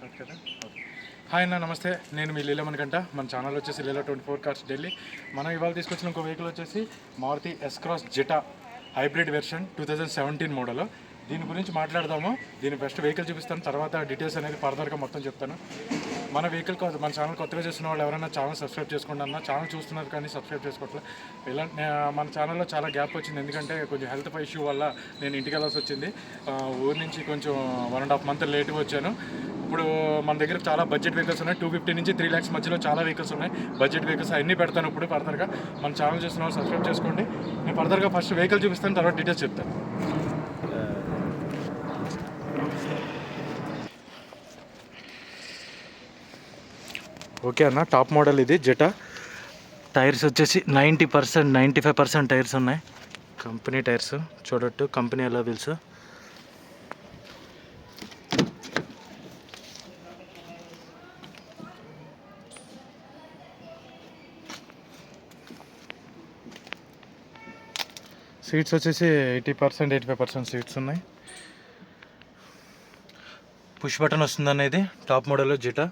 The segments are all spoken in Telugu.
హాయ్ అన్న నమస్తే. నేను మీ లీలమన్ మనకంట మన ఛానల్ వచ్చేసి Leela twenty four cars Delhi మనం ఇవాళ తీసుకొచ్చిన ఇంకో వెహికల్ వచ్చేసి Maruti S Cross Zeta hybrid version two thousand seventeen model దీని గురించి మాట్లాడదాము. దీని బెస్ట్ వెహికల్ చూపిస్తాను. తర్వాత డీటెయిల్స్ అనేది ఫర్దర్గా మొత్తం చెప్తాను. మన వెహికల్ మన ఛానల్ కొత్తగా చూస్తున్న వాళ్ళు ఎవరైనా ఛానల్ సబ్స్క్రైబ్ చేసుకోండి అన్న. ఛానల్ చూస్తున్నారు కానీ సబ్స్క్రైబ్ చేసుకోవట్లేదు ఇలా మన ఛానల్లో చాలా గ్యాప్ వచ్చింది. ఎందుకంటే కొంచెం హెల్త్ ఇష్యూ వల్ల నేను ఇంటికి వెళ్ళాల్సి వచ్చింది. ఊరి నుంచి కొంచెం వన్ అండ్ హాఫ్ మంత్ లేట్గా వచ్చాను. ఇప్పుడు మన దగ్గర చాలా బడ్జెట్ వెహికల్స్ ఉన్నాయి. టూ ఫిఫ్టీ నుంచి త్రీ ల్యాక్స్ మధ్యలో చాలా వెహికల్స్ ఉన్నాయి. బడ్జెట్ వెహికల్స్ అన్నీ పెడతాను ఇప్పుడు ఫర్దర్గా మన ఛానల్ చూస్తున్న వాళ్ళు సబ్స్క్రైబ్ చేసుకోండి. నేను ఫర్దర్గా ఫస్ట్ వెహికల్ చూపిస్తాను తర్వాత డీటెయిల్స్ చెప్తాను. ఓకే అన్న టాప్ మోడల్ ఇది జెటా టైర్స్ వచ్చేసి ninety percent ninety five percent tyres ఉన్నాయి. కంపెనీ టైర్స్ చూడట్టు కంపెనీ అలా వీల్స్ సీట్స్ వచ్చేసి eighty percent eighty five percent seats ఉన్నాయి. పుష్ బటన్ వస్తుంది అనేది టాప్ మోడల్ జిటా.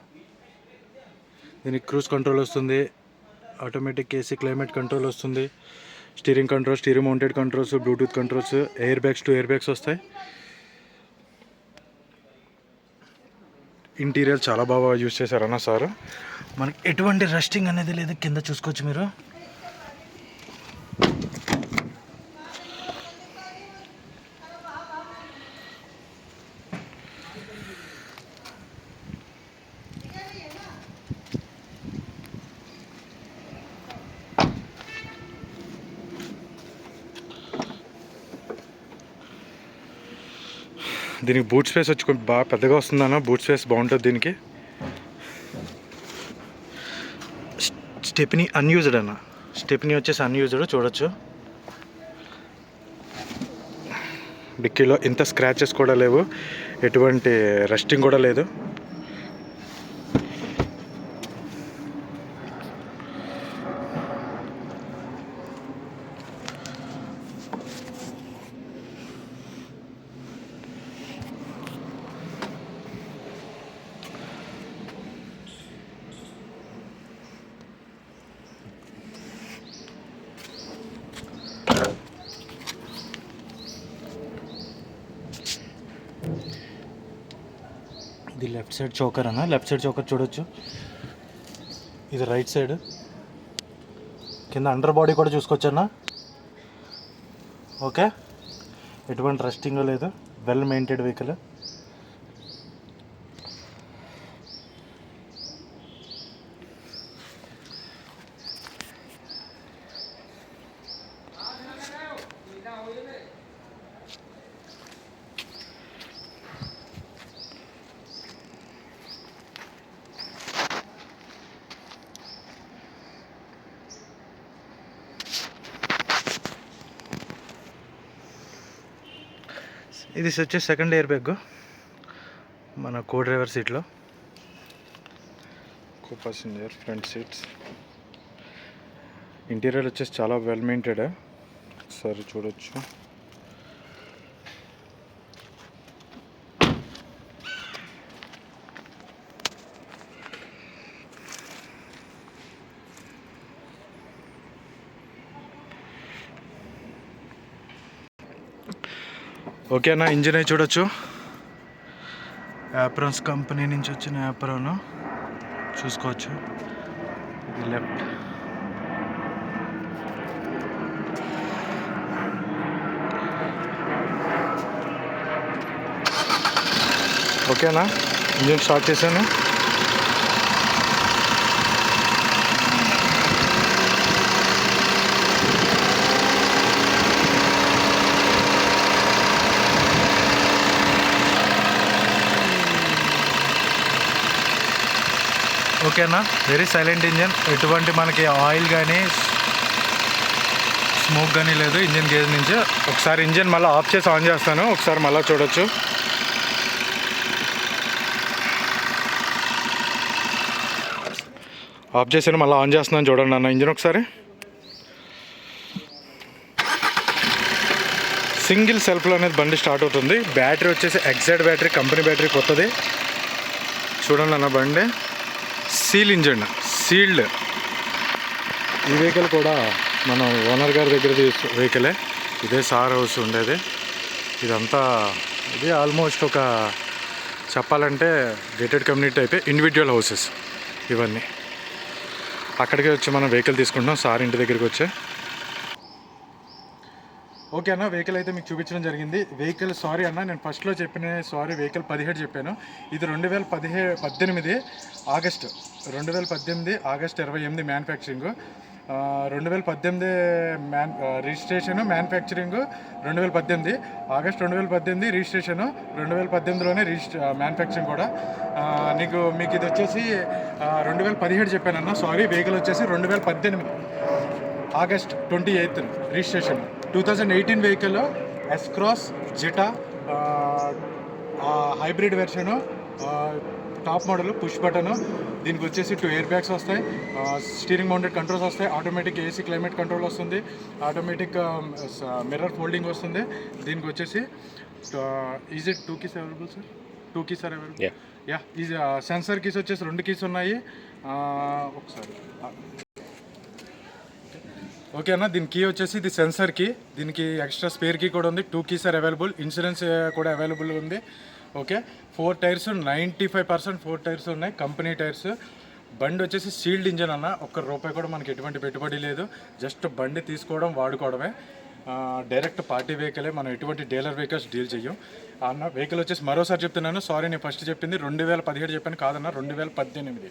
దీనికి క్రూజ్ కంట్రోల్ వస్తుంది ఆటోమేటిక్ ఏసీ క్లైమేట్ కంట్రోల్ వస్తుంది steering control steering mounted controls Bluetooth controls airbags two airbags వస్తాయి. ఇంటీరియర్ చాలా బాగా యూజ్ చేశారన్న సార్. మనకి ఎటువంటి రస్టింగ్ అనేది లేదు కింద చూసుకోవచ్చు మీరు. దీనికి బూట్ స్పేస్ వచ్చి కొంచెం బాగా పెద్దగా వస్తుందన్న. బూట్ స్పేస్ బాగుంటుంది దీనికి. స్టెప్ని అన్యూజ్డ్ అన్న. స్టెప్ని వచ్చేసి అన్యూజ్డ్ చూడొచ్చు. డిక్కీలో ఇంత స్క్రాచెస్ కూడా లేవు. ఎటువంటి రెస్టింగ్ కూడా లేదు. ఇది లెఫ్ట్ సైడ్ చోకర్ అన్న. లెఫ్ట్ సైడ్ చోకర్ చూడొచ్చు. ఇది రైట్ సైడ్. కింద అండర్ బాడీ కూడా చూసుకోవచ్చన్న ఓకే? ఎటువంటి రెస్టింగ్ లేదు. Well maintain vehicle. ఇది వచ్చి సెకండ్ ఇయర్ బ్యాగ్ మన కో డ్రైవర్ సీట్లో co passenger front seats interior వచ్చేసి చాలా వెల్ మెయింటెడ్ సరే చూడొచ్చు. ఓకే ఇంజిన్ అయి చూడొచ్చు. యాప్రాన్స్ కంపెనీ నుంచి వచ్చిన యాప్రాన్ చూసుకోవచ్చు. ఇది లెఫ్ట్ ఓకేనా ఇంజిన్ స్టార్ట్ చేశాను. ఓకేనా? వెరీ సైలెంట్ ఇంజన్ ఎటువంటి మనకి ఆయిల్ కానీ స్మోక్ కానీ లేదు ఇంజన్ గేజ్ నుంచి. ఒకసారి ఇంజన్ మళ్ళీ ఆఫ్ చేసి ఆన్ చేస్తాను. ఒకసారి మళ్ళీ చూడొచ్చు. ఆఫ్ చేసాను మళ్ళీ ఆన్ చేస్తున్నాను చూడండి అన్న ఇంజన్ ఒకసారి. సింగిల్ సెల్ఫ్లో అనేది బండి స్టార్ట్ అవుతుంది. బ్యాటరీ వచ్చేసి ఎగ్జాక్ట్ బ్యాటరీ కంపెనీ బ్యాటరీ కొత్తది. చూడండి అన్న బండి. Seal engine sealed. ఈ వెహికల్ కూడా మన ఓనర్ గారి దగ్గరది వెహికలే. ఇదే సార్ హౌస్ ఉండేది. ఇదంతా ఇది ఆల్మోస్ట్ ఒక చెప్పాలంటే గేటెడ్ కమ్యూనిటీ అయితే ఇండివిజువల్ హౌసెస్ ఇవన్నీ. అక్కడికి వచ్చి మనం వెహికల్ తీసుకుంటున్నాం. సార్ ఇంటి దగ్గరికి వచ్చే. ఓకే అన్న వెహికల్ అయితే మీకు చూపించడం జరిగింది. వెహికల్ సారీ అన్న నేను ఫస్ట్లో చెప్పిన సారీ వెహికల్ పదిహేడు చెప్పాను. ఇది రెండు వేల పదిహే పద్దెనిమిది ఆగస్ట్ రెండు వేల పద్దెనిమిది ఆగస్ట్ ఇరవై ఎనిమిది మ్యానుఫ్యాక్చరింగ్ రెండు వేల పద్దెనిమిది మ్యాన్ రిజిస్ట్రేషన్ మ్యానుఫ్యాక్చరింగ్ రెండు వేల పద్దెనిమిది ఆగస్ట్ రెండు వేల పద్దెనిమిది రిజిస్ట్రేషన్ రెండు వేల పద్దెనిమిదిలోనే రిజిస్ట్రే మ్యానుఫ్యాక్చరింగ్ కూడా. నీకు మీకు ఇది వచ్చేసి రెండు వేల పదిహేడు చెప్పానన్న సారీ వెహికల్ వచ్చేసి రెండు వేల పద్దెనిమిది August twenty eighth registration two thousand eighteen vehicle S Cross Zeta hybrid version top model push button దీనికి వచ్చేసి టూ ఎయిర్ బ్యాగ్స్ వస్తాయి. స్టీరింగ్ మౌంటెడ్ కంట్రోల్స్ వస్తాయి. ఆటోమేటిక్ ఏసీ క్లైమేట్ కంట్రోల్ వస్తుంది. ఆటోమేటిక్ మిర్రర్ ఫోల్డింగ్ వస్తుంది. దీనికి వచ్చేసి is it two keys available sir two keys are available. Yeah is sensor keys వచ్చేసి రెండు కీస్ ఉన్నాయి. ఒకసారి. ఓకే అన్న దీని కీ వచ్చేసి ఇది సెన్సర్ కీ దీనికి ఎక్స్ట్రా స్పేర్ కీ కూడా ఉంది. Two keys are available insurance కూడా అవైలబుల్ ఉంది. Okay four tyres ninety five percent four tyres ఉన్నాయి. కంపెనీ టైర్స్ బండి వచ్చేసి సీల్డ్ ఇంజన్ అన్న. ఒక్క రూపాయి కూడా మనకి ఎటువంటి పెట్టుబడి లేదు. జస్ట్ బండి తీసుకోవడం వాడుకోవడమే. డైరెక్ట్ పార్టీ వెహికలే మనం ఎటువంటి డీలర్ వెహికల్స్ డీల్ చెయ్యం. అన్న వెహికల్ వచ్చేసి మరోసారి చెప్తున్నాను. సారీ నేను ఫస్ట్ చెప్పింది రెండు వేల పదిహేడు చెప్పాను కాదన్న. రెండు వేల పద్దెనిమిది.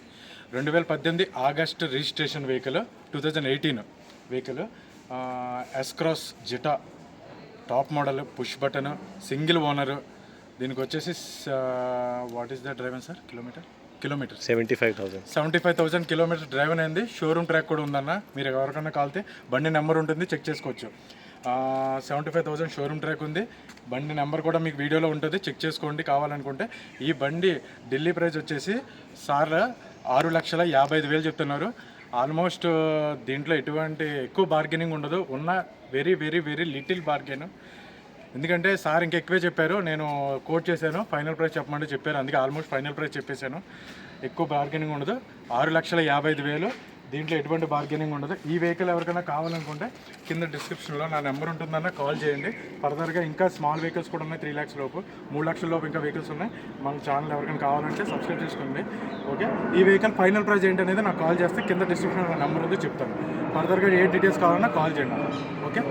రెండు వేల పద్దెనిమిది August registration vehicle two thousand eighteen vehicle. S Cross Zeta top model push button single owner దీనికి వచ్చేసి what is the driver sir kilometre kilometre seventy five thousand seventy five thousand kilometre drive అయింది షోరూమ్ ట్రాక్ కూడా ఉందన్న. మీరు ఎవరికైనా కాలితే బండి నెంబర్ ఉంటుంది చెక్ చేసుకోవచ్చు. Seventy five thousand showroom track ఉంది. బండి నెంబర్ కూడా మీకు వీడియోలో ఉంటుంది చెక్ చేసుకోండి. కావాలనుకుంటే ఈ బండి ఢిల్లీ ప్రైస్ వచ్చేసి సార్ ఆరు లక్షల యాభై ఐదు వేలు చెప్తున్నారు. ఆల్మోస్ట్ దీంట్లో ఎటువంటి ఎక్కువ బార్గెనింగ్ ఉండదు. ఉన్న very very very little bargain ఎందుకంటే సార్ ఇంకెక్కువే చెప్పారు. నేను కోట్ చేశాను. ఫైనల్ ప్రైస్ చెప్పమంటే చెప్పారు. అందుకే ఆల్మోస్ట్ ఫైనల్ ప్రైస్ చెప్పేశాను. ఎక్కువ బార్గెనింగ్ ఉండదు. ఆరు లక్షల యాభై ఐదు వేలు దీంట్లో ఎటువంటి బార్గెనింగ్ ఉండదు. ఈ వెహికల్ ఎవరికైనా కావాలనుకుంటే కింద డిస్క్రిప్షన్లో నా నెంబర్ ఉంటుందన్న కాల్ చేయండి. ఫర్దర్గా ఇంకా స్మాల్ వెహికల్స్ కూడా ఉన్నాయి త్రీ ల్యాక్స్ లోపు. మూడు లక్షల లోపు ఇంకా వెహికల్స్ ఉన్నాయి. మన ఛానల్ ఎవరికైనా కావాలంటే సబ్స్క్రైబ్ చేసుకోండి. ఓకే ఈ వెహికల్ ఫైనల్ ప్రైస్ ఏంటి అనేది నాకు కాల్ చేస్తే కింద డిస్క్రిప్షన్లో నా నెంబర్ ఉంది చెప్తాను. ఫర్దర్గా ఏ డీటెయిల్స్ కావాలన్నా కాల్ చేయండి. ఓకే